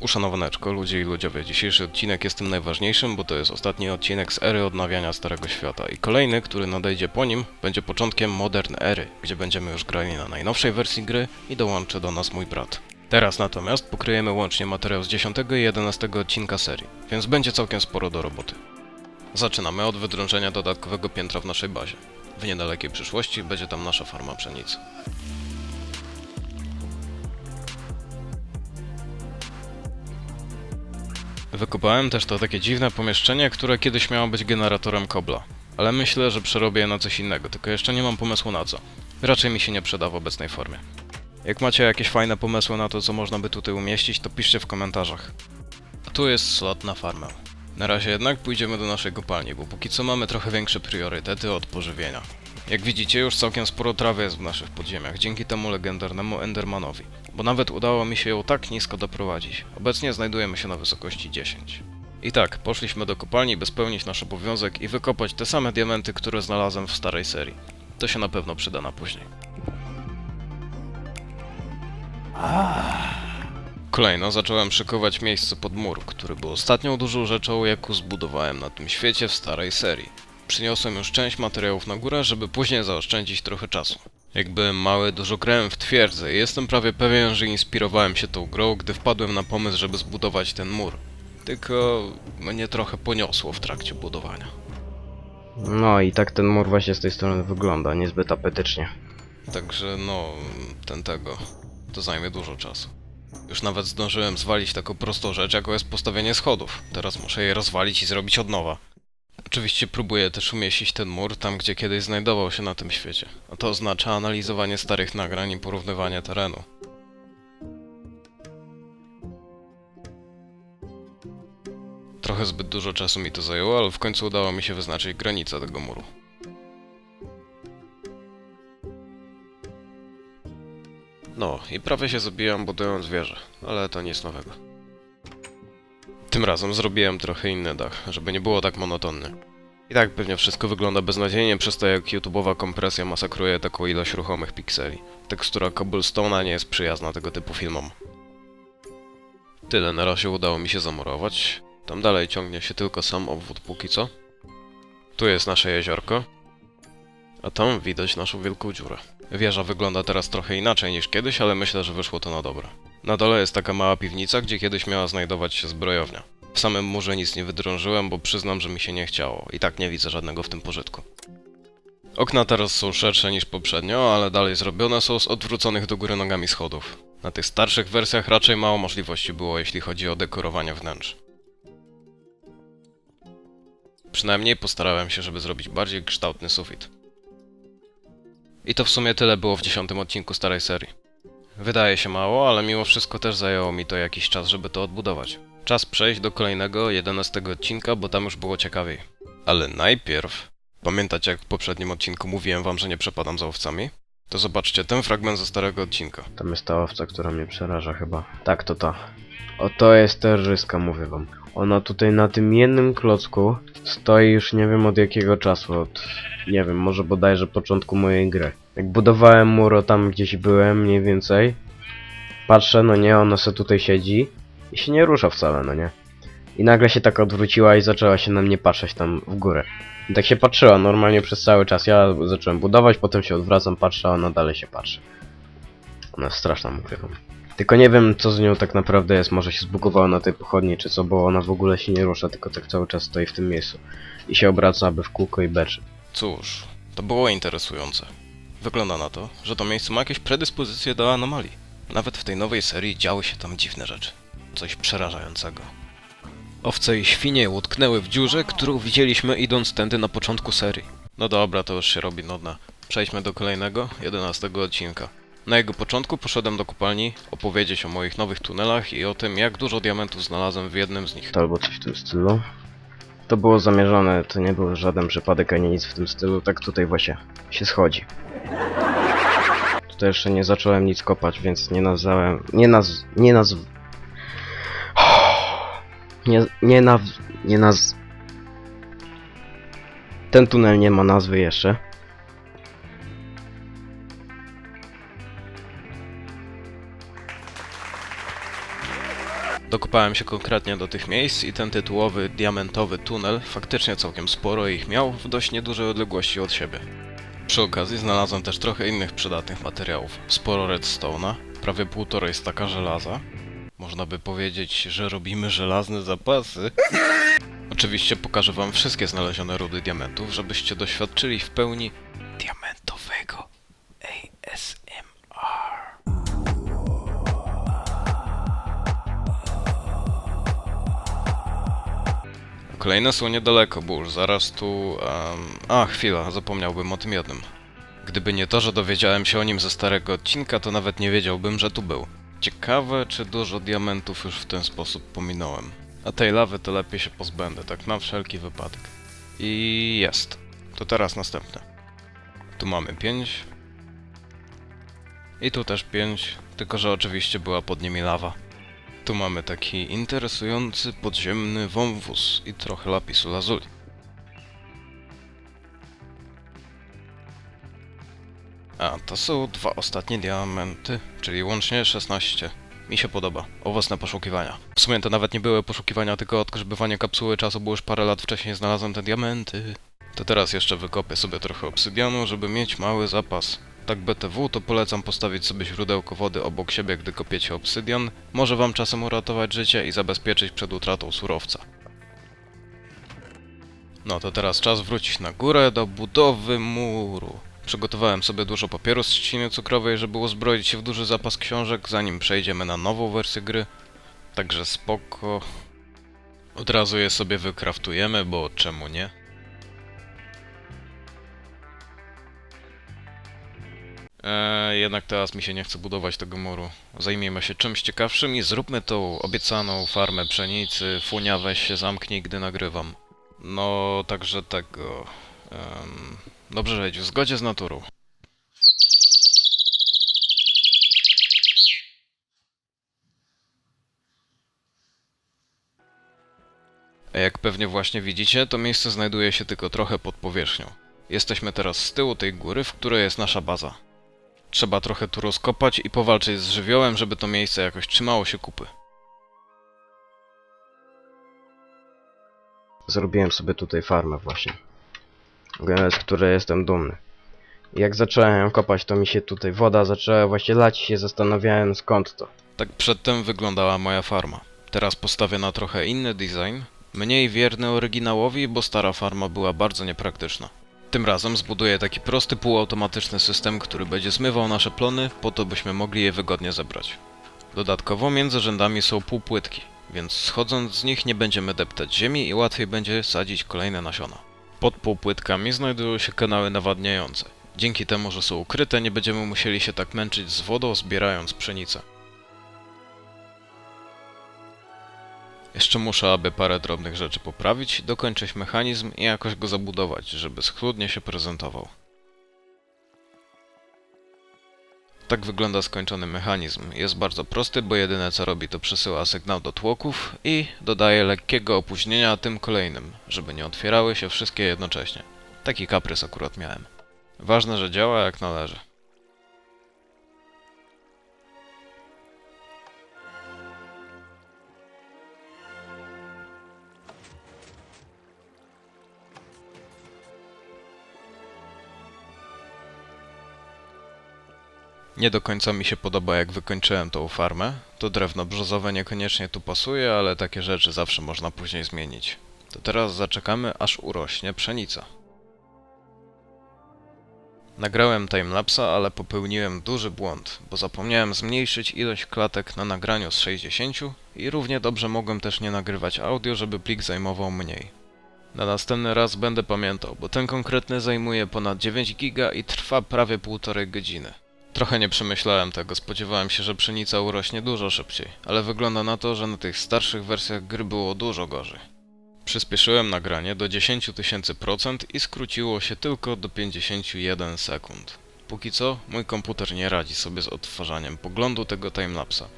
Uszanowaneczko, ludzie i ludziowie, dzisiejszy odcinek jest tym najważniejszym, bo to jest ostatni odcinek z ery odnawiania Starego Świata i kolejny, który nadejdzie po nim, będzie początkiem Modern Ery, gdzie będziemy już grali na najnowszej wersji gry i dołączy do nas mój brat. Teraz natomiast pokryjemy łącznie materiał z 10 i 11 odcinka serii, więc będzie całkiem sporo do roboty. Zaczynamy od wydrążenia dodatkowego piętra w naszej bazie. W niedalekiej przyszłości będzie tam nasza farma pszenicy. Wykopałem też to takie dziwne pomieszczenie, które kiedyś miało być generatorem kobla. Ale myślę, że przerobię je na coś innego, tylko jeszcze nie mam pomysłu na co. Raczej mi się nie przyda w obecnej formie. Jak macie jakieś fajne pomysły na to, co można by tutaj umieścić, to piszcie w komentarzach. A tu jest slot na farmę. Na razie jednak pójdziemy do naszej kopalni, bo póki co mamy trochę większe priorytety od pożywienia. Jak widzicie, już całkiem sporo trawy jest w naszych podziemiach, dzięki temu legendarnemu Endermanowi. Bo nawet udało mi się ją tak nisko doprowadzić. Obecnie znajdujemy się na wysokości 10. I tak, poszliśmy do kopalni, by spełnić nasz obowiązek i wykopać te same diamenty, które znalazłem w starej serii. To się na pewno przyda na później. Kolejno zacząłem szykować miejsce pod mur, który był ostatnią dużą rzeczą, jaką zbudowałem na tym świecie w starej serii. Przyniosłem już część materiałów na górę, żeby później zaoszczędzić trochę czasu. Jak byłem mały, dużo grałem w twierdzę i jestem prawie pewien, że inspirowałem się tą grą, gdy wpadłem na pomysł, żeby zbudować ten mur. Tylko mnie trochę poniosło w trakcie budowania. No i tak ten mur właśnie z tej strony wygląda, niezbyt apetycznie. Także no, ten tego, to zajmie dużo czasu. Już nawet zdążyłem zwalić taką prostą rzecz, jaką jest postawienie schodów. Teraz muszę je rozwalić i zrobić od nowa. Oczywiście próbuję też umieścić ten mur tam, gdzie kiedyś znajdował się na tym świecie. A to oznacza analizowanie starych nagrań i porównywanie terenu. Trochę zbyt dużo czasu mi to zajęło, ale w końcu udało mi się wyznaczyć granicę tego muru. No, i prawie się zabijam budując wieżę, ale to nic nowego. Tym razem zrobiłem trochę inny dach, żeby nie było tak monotonnie. I tak pewnie wszystko wygląda beznadziejnie przez to, jak YouTube'owa kompresja masakruje taką ilość ruchomych pikseli. Tekstura cobblestone'a nie jest przyjazna tego typu filmom. Tyle na razie udało mi się zamurować. Tam dalej ciągnie się tylko sam obwód póki co. Tu jest nasze jeziorko. A tam widać naszą wielką dziurę. Wieża wygląda teraz trochę inaczej niż kiedyś, ale myślę, że wyszło to na dobre. Na dole jest taka mała piwnica, gdzie kiedyś miała znajdować się zbrojownia. W samym murze nic nie wydrążyłem, bo przyznam, że mi się nie chciało. I tak nie widzę żadnego w tym pożytku. Okna teraz są szersze niż poprzednio, ale dalej zrobione są z odwróconych do góry nogami schodów. Na tych starszych wersjach raczej mało możliwości było, jeśli chodzi o dekorowanie wnętrz. Przynajmniej postarałem się, żeby zrobić bardziej kształtny sufit. I to w sumie tyle było w dziesiątym odcinku starej serii. Wydaje się mało, ale mimo wszystko też zajęło mi to jakiś czas, żeby to odbudować. Czas przejść do kolejnego, jedenastego odcinka, bo tam już było ciekawiej. Ale najpierw... Pamiętacie jak w poprzednim odcinku mówiłem wam, że nie przepadam za owcami? To zobaczcie ten fragment ze starego odcinka. Tam jest ta owca, która mnie przeraża chyba. Tak, to ta. O, to jest terrorystka, mówię wam. Ona tutaj na tym jednym klocku stoi już nie wiem od jakiego czasu, od... Nie wiem, może bodajże początku mojej gry. Jak budowałem mur, o tam gdzieś byłem mniej więcej. Patrzę, no nie, ona se tutaj siedzi i się nie rusza wcale, no nie. I nagle się tak odwróciła i zaczęła się na mnie patrzeć tam w górę. I tak się patrzyła normalnie przez cały czas. Ja zacząłem budować, potem się odwracam, patrzę, a ona dalej się patrzy. Ona jest straszna, mówię wam. Tylko nie wiem, co z nią tak naprawdę jest. Może się zbugowała na tej pochodni, czy co, bo ona w ogóle się nie rusza, tylko tak cały czas stoi w tym miejscu. I się obraca, aby w kółko i beczy. Cóż, to było interesujące. Wygląda na to, że to miejsce ma jakieś predyspozycje do anomalii. Nawet w tej nowej serii działy się tam dziwne rzeczy. Coś przerażającego. Owce i świnie utknęły w dziurze, którą widzieliśmy idąc tędy na początku serii. No dobra, to już się robi nudne. Przejdźmy do kolejnego, jedenastego odcinka. Na jego początku poszedłem do kopalni opowiedzieć o moich nowych tunelach i o tym, jak dużo diamentów znalazłem w jednym z nich. To albo coś w tym stylu. To było zamierzone, to nie był żaden przypadek ani nic w tym stylu, tak tutaj właśnie się schodzi. Tutaj jeszcze nie zacząłem nic kopać, więc nie nazwałem... Nie naz... Nie nazw... Nie, nie naw... Nie naz... Ten tunel nie ma nazwy jeszcze. Dokopałem się konkretnie do tych miejsc i ten tytułowy diamentowy tunel faktycznie całkiem sporo ich miał w dość niedużej odległości od siebie. Przy okazji znalazłem też trochę innych przydatnych materiałów. Sporo redstone'a, prawie półtorej staka żelaza. Można by powiedzieć, że robimy żelazne zapasy. Oczywiście pokażę wam wszystkie znalezione rudy diamentów, żebyście doświadczyli w pełni diamentowego ASMR. Kolejne są niedaleko, bo już zaraz tu... em, A, chwila, zapomniałbym o tym jednym. Gdyby nie to, że dowiedziałem się o nim ze starego odcinka, to nawet nie wiedziałbym, że tu był. Ciekawe, czy dużo diamentów już w ten sposób pominąłem. A tej lawy to lepiej się pozbędę, tak na wszelki wypadek. I jest. To teraz następne. Tu mamy 5. I tu też 5, tylko że oczywiście była pod nimi lawa. Tu mamy taki interesujący podziemny wąwóz i trochę lapisu lazuli. A, to są dwa ostatnie diamenty, czyli łącznie 16. Mi się podoba. Owocne poszukiwania. W sumie to nawet nie były poszukiwania, tylko odgrzebywanie kapsuły czasu, bo już parę lat wcześniej znalazłem te diamenty. To teraz jeszcze wykopię sobie trochę obsydianu, żeby mieć mały zapas. Tak BTW to polecam postawić sobie źródełko wody obok siebie, gdy kopiecie obsydian. Może wam czasem uratować życie i zabezpieczyć przed utratą surowca. No to teraz czas wrócić na górę do budowy muru. Przygotowałem sobie dużo papieru z trzciny cukrowej, żeby uzbroić się w duży zapas książek, zanim przejdziemy na nową wersję gry. Także spoko. Od razu je sobie wykraftujemy, bo czemu nie? Eee, jednak teraz mi się nie chce budować tego muru. Zajmijmy się czymś ciekawszym i zróbmy tą obiecaną farmę pszenicy. Funia weź się zamknij, gdy nagrywam. No, także tego... em, dobrze żyć w zgodzie z naturą. A jak pewnie właśnie widzicie, to miejsce znajduje się tylko trochę pod powierzchnią. Jesteśmy teraz z tyłu tej góry, w której jest nasza baza. Trzeba trochę tu rozkopać i powalczyć z żywiołem, żeby to miejsce jakoś trzymało się kupy. Zrobiłem sobie tutaj farmę właśnie. Z której jestem dumny. Jak zacząłem kopać, to mi się tutaj woda zaczęła właśnie lać i się zastanawiałem skąd to. Tak przedtem wyglądała moja farma. Teraz postawię na trochę inny design, mniej wierny oryginałowi, bo stara farma była bardzo niepraktyczna. Tym razem zbuduję taki prosty półautomatyczny system, który będzie zmywał nasze plony, po to byśmy mogli je wygodnie zebrać. Dodatkowo między rzędami są półpłytki, więc schodząc z nich nie będziemy deptać ziemi i łatwiej będzie sadzić kolejne nasiona. Pod półpłytkami znajdują się kanały nawadniające. Dzięki temu, że są ukryte, nie będziemy musieli się tak męczyć z wodą, zbierając pszenicę. Jeszcze muszę, aby parę drobnych rzeczy poprawić, dokończyć mechanizm i jakoś go zabudować, żeby schludnie się prezentował. Tak wygląda skończony mechanizm. Jest bardzo prosty, bo jedyne co robi to przesyła sygnał do tłoków i dodaje lekkiego opóźnienia tym kolejnym, żeby nie otwierały się wszystkie jednocześnie. Taki kaprys akurat miałem. Ważne, że działa jak należy. Nie do końca mi się podoba jak wykończyłem tą farmę. To drewno brzozowe niekoniecznie tu pasuje, ale takie rzeczy zawsze można później zmienić. To teraz zaczekamy aż urośnie pszenica. Nagrałem timelapsa, ale popełniłem duży błąd, bo zapomniałem zmniejszyć ilość klatek na nagraniu z 60 i równie dobrze mogłem też nie nagrywać audio, żeby plik zajmował mniej. Na następny raz będę pamiętał, bo ten konkretny zajmuje ponad 9 giga i trwa prawie półtorej godziny. Trochę nie przemyślałem tego, spodziewałem się, że pszenica urośnie dużo szybciej, ale wygląda na to, że na tych starszych wersjach gry było dużo gorzej. Przyspieszyłem nagranie do 10 000 procent i skróciło się tylko do 51 sekund. Póki co, mój komputer nie radzi sobie z odtwarzaniem poglądu tego timelapsa,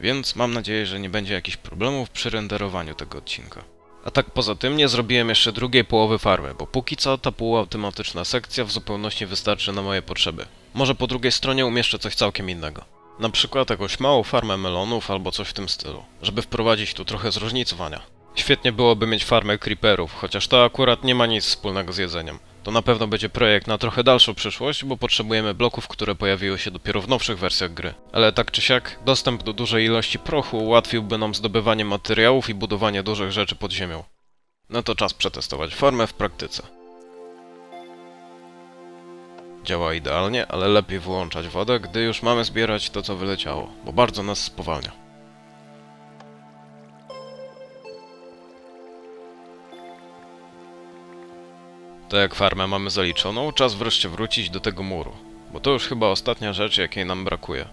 więc mam nadzieję, że nie będzie jakichś problemów przy renderowaniu tego odcinka. A tak poza tym nie zrobiłem jeszcze drugiej połowy farmy, bo póki co ta półautomatyczna sekcja w zupełności wystarczy na moje potrzeby. Może po drugiej stronie umieszczę coś całkiem innego. Na przykład jakąś małą farmę melonów albo coś w tym stylu, żeby wprowadzić tu trochę zróżnicowania. Świetnie byłoby mieć farmę creeperów, chociaż to akurat nie ma nic wspólnego z jedzeniem. To na pewno będzie projekt na trochę dalszą przyszłość, bo potrzebujemy bloków, które pojawiły się dopiero w nowszych wersjach gry. Ale tak czy siak, dostęp do dużej ilości prochu ułatwiłby nam zdobywanie materiałów i budowanie dużych rzeczy pod ziemią. No to czas przetestować formę w praktyce. Działa idealnie, ale lepiej wyłączać wodę, gdy już mamy zbierać to, co wyleciało, bo bardzo nas spowalnia. To jak farmę mamy zaliczoną, czas wreszcie wrócić do tego muru, bo to już chyba ostatnia rzecz, jakiej nam brakuje.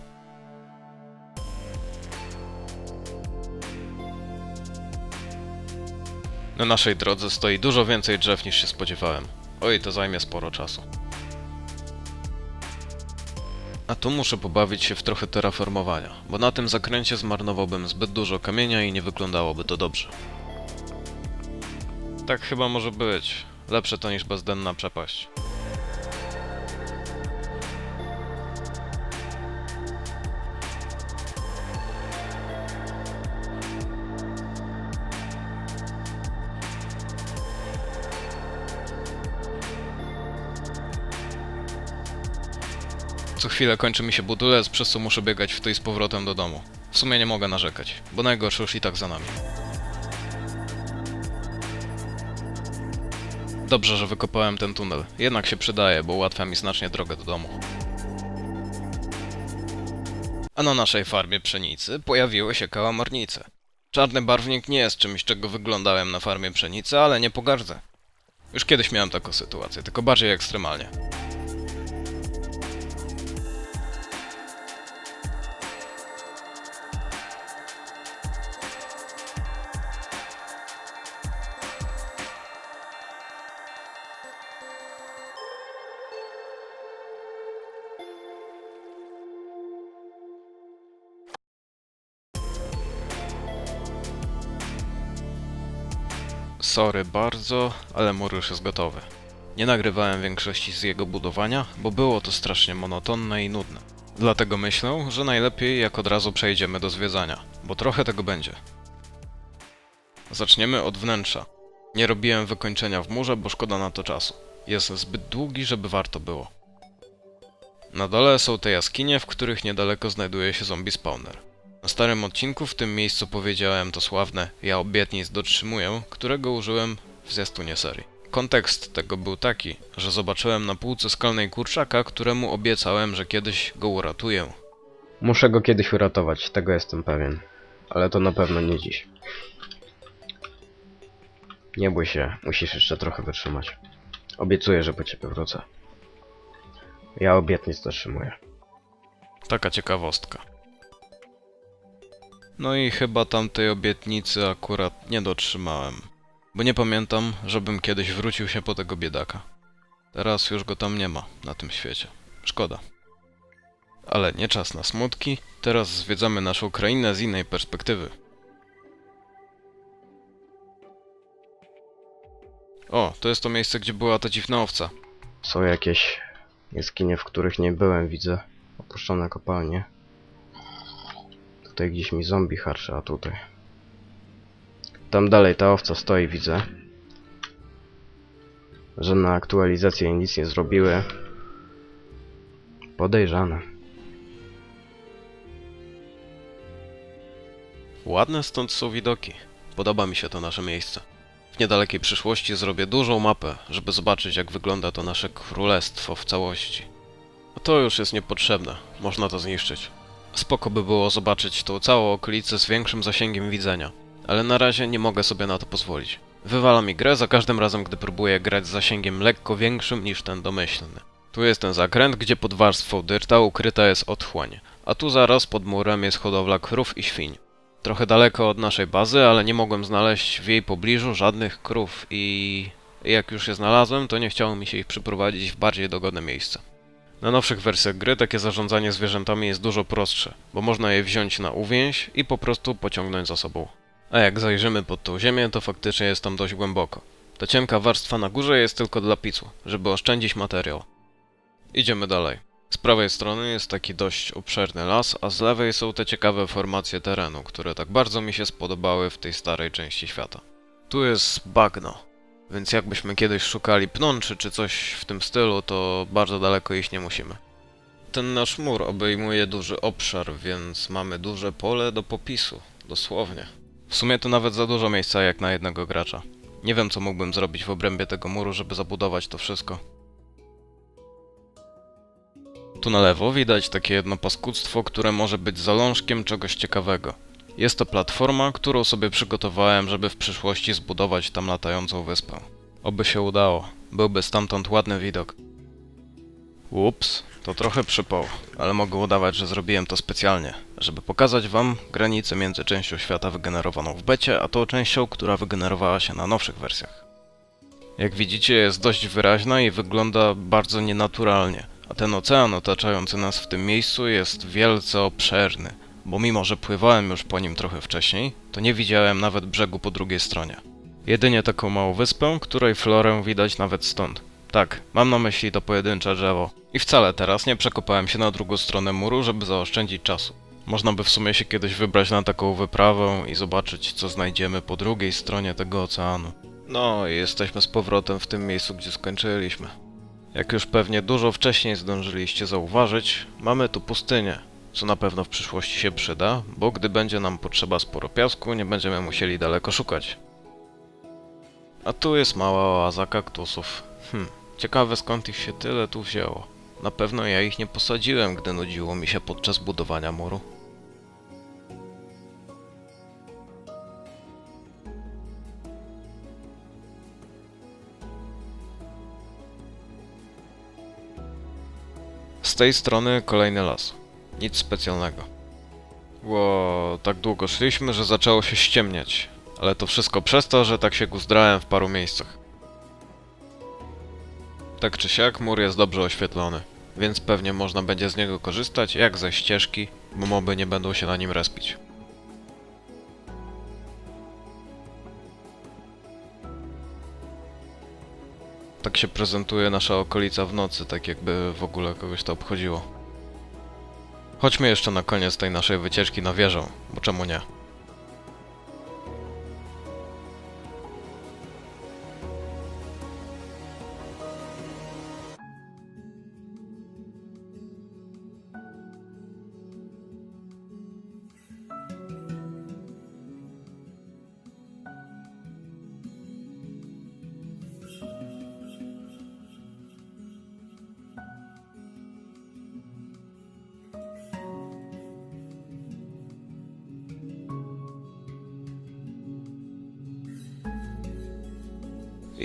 Na naszej drodze stoi dużo więcej drzew niż się spodziewałem. Oj, to zajmie sporo czasu. A tu muszę pobawić się w trochę terraformowania, bo na tym zakręcie zmarnowałbym zbyt dużo kamienia i nie wyglądałoby to dobrze. Tak chyba może być. Lepsze to niż bezdenna przepaść. Co chwilę kończy mi się budulec, przez co muszę biegać w tej z powrotem do domu. W sumie nie mogę narzekać, bo najgorsze już i tak za nami. Dobrze, że wykopałem ten tunel. Jednak się przydaje, bo ułatwia mi znacznie drogę do domu. A na naszej farmie pszenicy pojawiły się kałamarnice. Czarny barwnik nie jest czymś, czego wyglądałem na farmie pszenicy, ale nie pogardzę. Już kiedyś miałem taką sytuację, tylko bardziej ekstremalnie. Sorry bardzo, ale mur już jest gotowy. Nie nagrywałem większości z jego budowania, bo było to strasznie monotonne i nudne. Dlatego myślę, że najlepiej jak od razu przejdziemy do zwiedzania, bo trochę tego będzie. Zaczniemy od wnętrza. Nie robiłem wykończenia w murze, bo szkoda na to czasu. Jest zbyt długi, żeby warto było. Na dole są te jaskinie, w których niedaleko znajduje się zombie spawner. Na starym odcinku w tym miejscu powiedziałem to sławne ja obietnic dotrzymuję, którego użyłem w zwiastunie serii. Kontekst tego był taki, że zobaczyłem na półce skalnej kurczaka, któremu obiecałem, że kiedyś go uratuję. Muszę go kiedyś uratować, tego jestem pewien. Ale to na pewno nie dziś. Nie bój się, musisz jeszcze trochę wytrzymać. Obiecuję, że po ciebie wrócę. Ja obietnic dotrzymuję. Taka ciekawostka. No i chyba tamtej obietnicy akurat nie dotrzymałem. Bo nie pamiętam, żebym kiedyś wrócił się po tego biedaka. Teraz już go tam nie ma, na tym świecie. Szkoda. Ale nie czas na smutki, teraz zwiedzamy naszą krainę z innej perspektywy. O, to jest to miejsce, gdzie była ta dziwna owca. Są jakieś jaskinie, w których nie byłem, widzę. Opuszczone kopalnie. Tutaj gdzieś mi zombie harczy, a tutaj. Tam dalej ta owca stoi, widzę. Że na aktualizację nic nie zrobiły. Podejrzane. Ładne stąd są widoki. Podoba mi się to nasze miejsce. W niedalekiej przyszłości zrobię dużą mapę, żeby zobaczyć jak wygląda to nasze królestwo w całości. A to już jest niepotrzebne, można to zniszczyć. Spoko by było zobaczyć tą całą okolicę z większym zasięgiem widzenia, ale na razie nie mogę sobie na to pozwolić. Wywala mi grę za każdym razem, gdy próbuję grać z zasięgiem lekko większym niż ten domyślny. Tu jest ten zakręt, gdzie pod warstwą dyrta ukryta jest otchłań, a tu zaraz pod murem jest hodowla krów i świń. Trochę daleko od naszej bazy, ale nie mogłem znaleźć w jej pobliżu żadnych krów i jak już je znalazłem, to nie chciało mi się ich przyprowadzić w bardziej dogodne miejsce. Na nowszych wersjach gry takie zarządzanie zwierzętami jest dużo prostsze, bo można je wziąć na uwięź i po prostu pociągnąć za sobą. A jak zajrzymy pod tą ziemię, to faktycznie jest tam dość głęboko. Ta cienka warstwa na górze jest tylko dla picu, żeby oszczędzić materiał. Idziemy dalej. Z prawej strony jest taki dość obszerny las, a z lewej są te ciekawe formacje terenu, które tak bardzo mi się spodobały w tej starej części świata. Tu jest bagno, więc jakbyśmy kiedyś szukali pnączy czy coś w tym stylu, to bardzo daleko iść nie musimy. Ten nasz mur obejmuje duży obszar, więc mamy duże pole do popisu, dosłownie. W sumie to nawet za dużo miejsca jak na jednego gracza. Nie wiem co mógłbym zrobić w obrębie tego muru, żeby zabudować to wszystko. Tu na lewo widać takie jedno paskudztwo, które może być zalążkiem czegoś ciekawego. Jest to platforma, którą sobie przygotowałem, żeby w przyszłości zbudować tam latającą wyspę. Oby się udało. Byłby stamtąd ładny widok. Ups, to trochę przypał, ale mogę udawać, że zrobiłem to specjalnie, żeby pokazać wam granicę między częścią świata wygenerowaną w becie, a tą częścią, która wygenerowała się na nowszych wersjach. Jak widzicie, jest dość wyraźna i wygląda bardzo nienaturalnie, a ten ocean otaczający nas w tym miejscu jest wielce obszerny, bo mimo, że pływałem już po nim trochę wcześniej, to nie widziałem nawet brzegu po drugiej stronie. Jedynie taką małą wyspę, której florę widać nawet stąd. Tak, mam na myśli to pojedyncze drzewo. I wcale teraz nie przekopałem się na drugą stronę muru, żeby zaoszczędzić czasu. Można by w sumie się kiedyś wybrać na taką wyprawę i zobaczyć, co znajdziemy po drugiej stronie tego oceanu. No i jesteśmy z powrotem w tym miejscu, gdzie skończyliśmy. Jak już pewnie dużo wcześniej zdążyliście zauważyć, mamy tu pustynię, co na pewno w przyszłości się przyda, bo gdy będzie nam potrzeba sporo piasku, nie będziemy musieli daleko szukać. A tu jest mała oaza kaktusów. Hm, ciekawe skąd ich się tyle tu wzięło. Na pewno ja ich nie posadziłem, gdy nudziło mi się podczas budowania muru. Z tej strony kolejny las. Nic specjalnego. Ło, tak długo szliśmy, że zaczęło się ściemniać. Ale to wszystko przez to, że tak się guzdrałem w paru miejscach. Tak czy siak, mur jest dobrze oświetlony, więc pewnie można będzie z niego korzystać jak ze ścieżki, bo moby nie będą się na nim respić. Tak się prezentuje nasza okolica w nocy, tak jakby w ogóle kogoś to obchodziło. Chodźmy jeszcze na koniec tej naszej wycieczki na wieżę, bo czemu nie?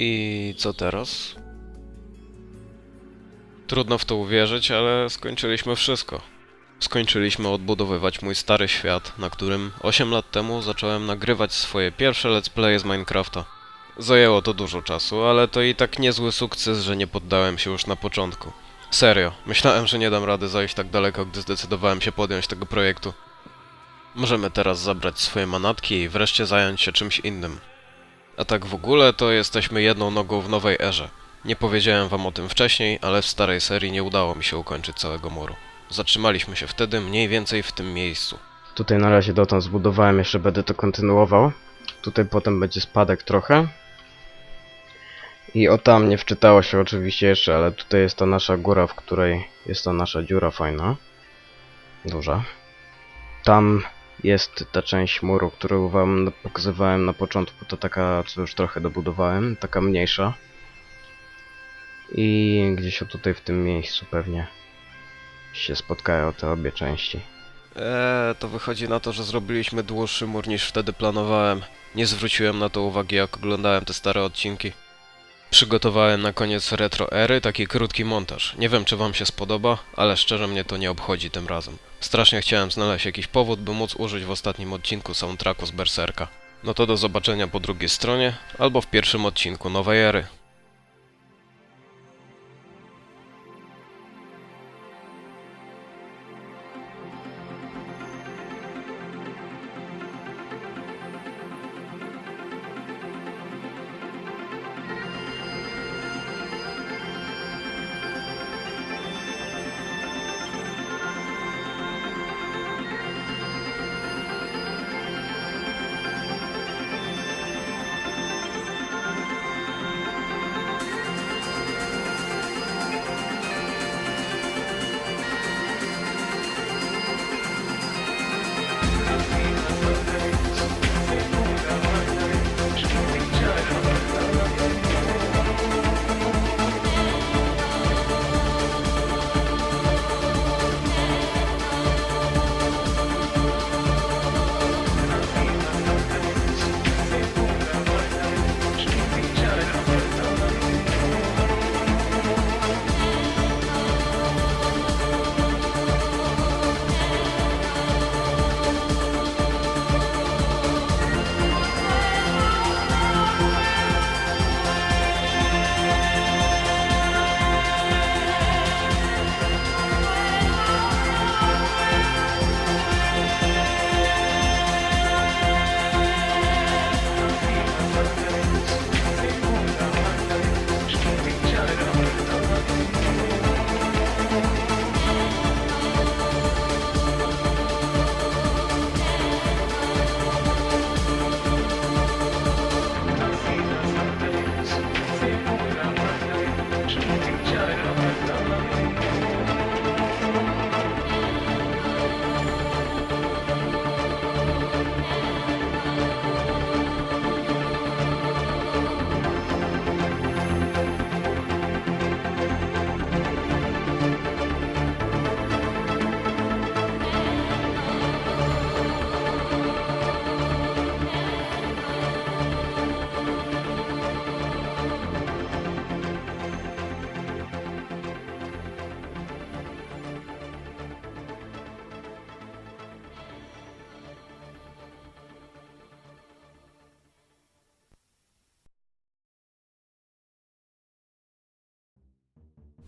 I co teraz? Trudno w to uwierzyć, ale skończyliśmy wszystko. Skończyliśmy odbudowywać mój stary świat, na którym 8 lat temu zacząłem nagrywać swoje pierwsze let's play z Minecrafta. Zajęło to dużo czasu, ale to i tak niezły sukces, że nie poddałem się już na początku. Serio, myślałem, że nie dam rady zajść tak daleko, gdy zdecydowałem się podjąć tego projektu. Możemy teraz zabrać swoje manatki i wreszcie zająć się czymś innym. A tak w ogóle to jesteśmy jedną nogą w nowej erze. Nie powiedziałem wam o tym wcześniej, ale w starej serii nie udało mi się ukończyć całego muru. Zatrzymaliśmy się wtedy mniej więcej w tym miejscu. Tutaj na razie dotąd zbudowałem, jeszcze będę to kontynuował. Tutaj potem będzie spadek trochę. I o tam nie wczytało się oczywiście jeszcze, ale tutaj jest ta nasza góra, w której jest ta nasza dziura fajna. Duża. Tam jest ta część muru, którą wam pokazywałem na początku, to taka, co już trochę dobudowałem, taka mniejsza. I gdzieś o tutaj w tym miejscu pewnie się spotkają te obie części. Eee, to wychodzi na to, że zrobiliśmy dłuższy mur niż wtedy planowałem. Nie zwróciłem na to uwagi, jak oglądałem te stare odcinki. Przygotowałem na koniec retro ery taki krótki montaż. Nie wiem, czy wam się spodoba, ale szczerze mnie to nie obchodzi tym razem. Strasznie chciałem znaleźć jakiś powód, by móc użyć w ostatnim odcinku soundtracku z Berserka. No to do zobaczenia po drugiej stronie, albo w pierwszym odcinku nowej ery.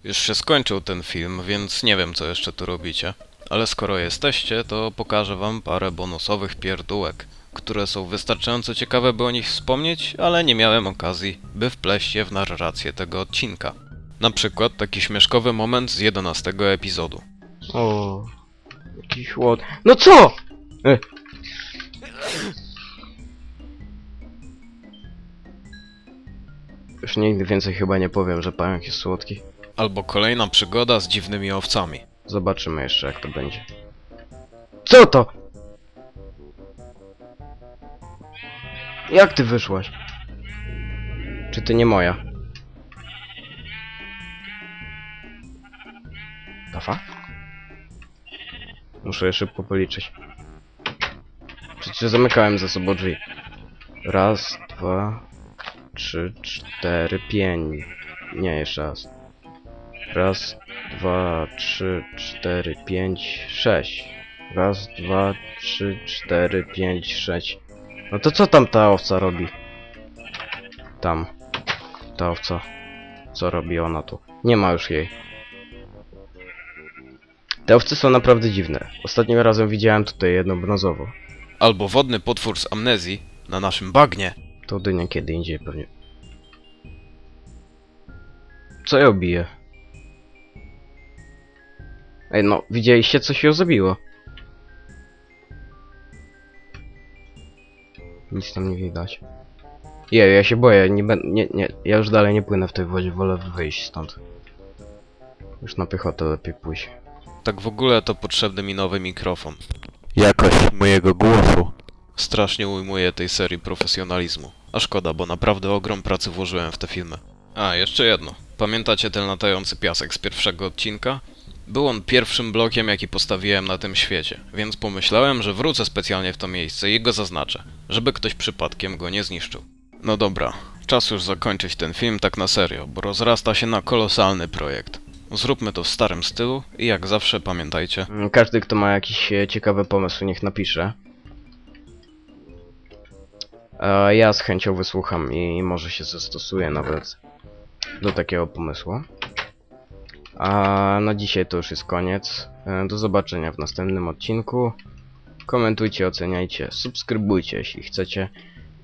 Już się skończył ten film, więc nie wiem co jeszcze tu robicie. Ale skoro jesteście, to pokażę wam parę bonusowych pierdółek, które są wystarczająco ciekawe, by o nich wspomnieć, ale nie miałem okazji, by wpleść je w narrację tego odcinka. Na przykład taki śmieszkowy moment z 11 epizodu. O, jakiś łot. No co? E. Już nigdy więcej chyba nie powiem, że pająk jest słodki. Albo kolejna przygoda z dziwnymi owcami. Zobaczymy jeszcze jak to będzie. Co to? Jak ty wyszłaś? Czy ty nie moja? Dafa? Muszę je szybko policzyć. Przecież zamykałem za sobą drzwi. Raz, dwa, trzy, cztery, pięć. Nie, jeszcze raz. Raz, dwa, trzy, cztery, pięć, sześć. Raz, dwa, trzy, cztery, pięć, sześć. No to co tam ta owca robi? Tam. Ta owca. Co robi ona tu? Nie ma już jej. Te owce są naprawdę dziwne. Ostatnim razem widziałem tutaj jedną brązową. Albo wodny potwór z amnezji na naszym bagnie. To dynia kiedy indziej pewnie. Co ją bije? Ej no, widzieliście co się ją zabiło? Nic tam nie widać. Jej, ja się boję, nie będę, nie, nie, ja już dalej nie płynę w tej wodzie, wolę wyjść stąd. Już na piechotę lepiej pójść. Tak w ogóle to potrzebny mi nowy mikrofon. Jakość mojego głosu. Strasznie ujmuję tej serii profesjonalizmu. A szkoda, bo naprawdę ogrom pracy włożyłem w te filmy. A, jeszcze jedno. Pamiętacie ten latający piasek z pierwszego odcinka? Był on pierwszym blokiem, jaki postawiłem na tym świecie, więc pomyślałem, że wrócę specjalnie w to miejsce i go zaznaczę, żeby ktoś przypadkiem go nie zniszczył. No dobra, czas już zakończyć ten film tak na serio, bo rozrasta się na kolosalny projekt. Zróbmy to w starym stylu i jak zawsze pamiętajcie, Każdy, kto ma jakiś e, ciekawy pomysł, niech napisze. Ja z chęcią wysłucham i może się zastosuję nawet do takiego pomysłu. A na dzisiaj to już jest koniec. E, Do zobaczenia w następnym odcinku. Komentujcie, oceniajcie, subskrybujcie jeśli chcecie.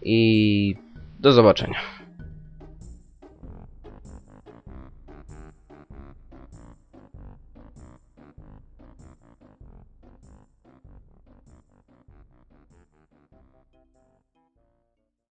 I do zobaczenia.